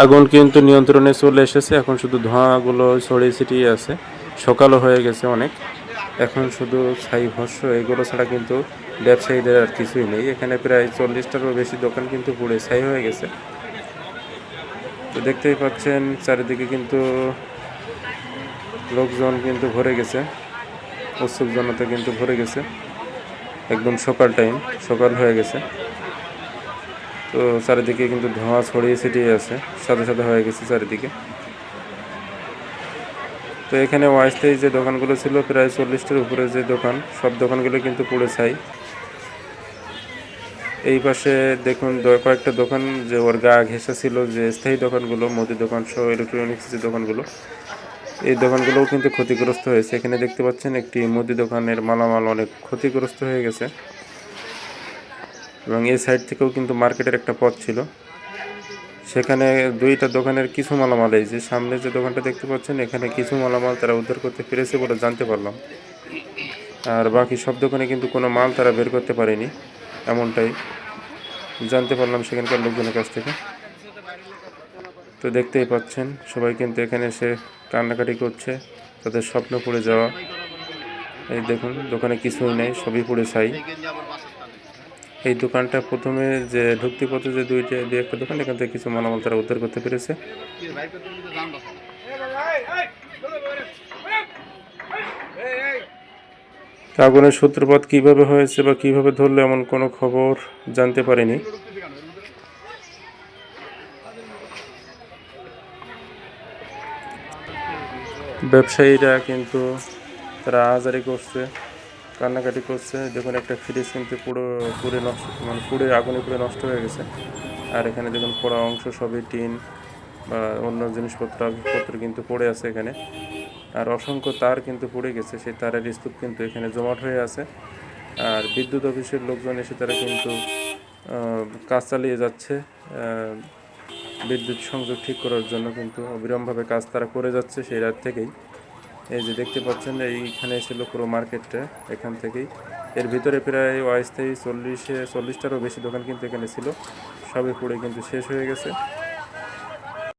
আগুন কিন্তু নিয়ন্ত্রণে চলে এসেছে। এখন শুধু ধোঁয়াগুলো ছড়িয়ে ছিটিয়ে আছে। সকালও হয়ে গেছে অনেক। এখন শুধু ছাই ভস্য, এগুলো ছাড়া কিন্তু ব্যবসায়ীদের আর কিছুই নেই। এখানে প্রায় চল্লিশটারও বেশি দোকান কিন্তু পুড়ে ছাই হয়ে গেছে। তো দেখতেই পাচ্ছেন, চারিদিকে কিন্তু লোকজন কিন্তু ভরে গেছে। উৎসুক জনতা কিন্তু ভরে গেছে। একদম সকাল টাইম সকাল হয়ে গেছে। তো চারিদিকে কিন্তু ধোঁয়া ছড়িয়ে ছিটিয়ে আছে সাদা সাদা হয়ে গেছে চারিদিকে। তো এখানে অস্থায়ী যে দোকানগুলো ছিল, প্রায় চল্লিশটার উপরে যে দোকান, সব দোকানগুলো কিন্তু পুড়ে ছাই। এই পাশে দেখুন কয়েকটা দোকান যে ওর গা ঘেঁষা ছিল, যে স্থায়ী দোকানগুলো, মুদি দোকান, সহ ইলেকট্রনিক্স যে দোকানগুলো, এই দোকানগুলোও কিন্তু ক্ষতিগ্রস্ত হয়েছে। এখানে দেখতে পাচ্ছেন, একটি মুদি দোকানের মালামাল অনেক ক্ষতিগ্রস্ত হয়ে গেছে। এবং এই সাইড থেকেও কিন্তু মার্কেটের একটা পথ ছিল। সেখানে দুইটা দোকানের কিছু মালামাল এই যে সামনে যে দোকানটা দেখতে পাচ্ছেন, এখানে কিছু মালামাল তারা উদ্ধার করতে পেরেছে বলে জানতে পারলাম। আর বাকি সব দোকানে কিন্তু কোনো মাল তারা বের করতে পারেনি, এমনটাই জানতে পারলাম সেখানকার লোকজনের কাছ থেকে। তো দেখতেই পাচ্ছেন, সবাই কিন্তু এখানে এসে কান্নাকাটি করছে, তাদের স্বপ্ন পড়ে যাওয়া। এই দেখুন, দোকানে কিছুই নেই, সবই পড়ে ছাই। এই দোকানটা প্রথমে যে ঢুকতি পথে যে দুইটা, দুই একটা দোকান, এখান থেকে কিছু মালামাল তারা উদ্ধার করতে পেরেছে। আগুনের সূত্রপাত কীভাবে হয়েছে বা কীভাবে ধরলো এমন কোনো খবর জানতে পারিনি। ব্যবসায়ীরা কিন্তু তারা আহাজারি করছে। কান্নাকাটি করছে, দেখুন একটা ফ্রিজ কিন্তু পুরো পুড়ে নষ্ট মানে পুড়ে আগুনে পুড়ে নষ্ট হয়ে গেছে। আর এখানে দেখুন পোড়া অংশ সবই টিন বা অন্য জিনিসপত্র কিন্তু পড়ে আছে এখানে। আর অসংখ্য তার কিন্তু পড়ে গেছে, সেই তারের স্তূপ কিন্তু এখানে জমাট হয়ে আছে। আর বিদ্যুৎ অফিসের লোকজন এসে তারা কিন্তু কাজ চালিয়ে যাচ্ছে বিদ্যুৎ সংযোগ ঠিক করার জন্য কিন্তু অবিরামভাবে কাজ তারা করে যাচ্ছে সেই রাত থেকেই। এই যে দেখতে পাচ্ছেন, এইখানে ছিল পুরো মার্কেটটা, এখান থেকেই। এর ভিতরে প্রায় অস্থায়ী চল্লিশে, চল্লিশটারও বেশি দোকান কিন্তু এখানে ছিল। সবই পুড়ে কিন্তু শেষ হয়ে গেছে।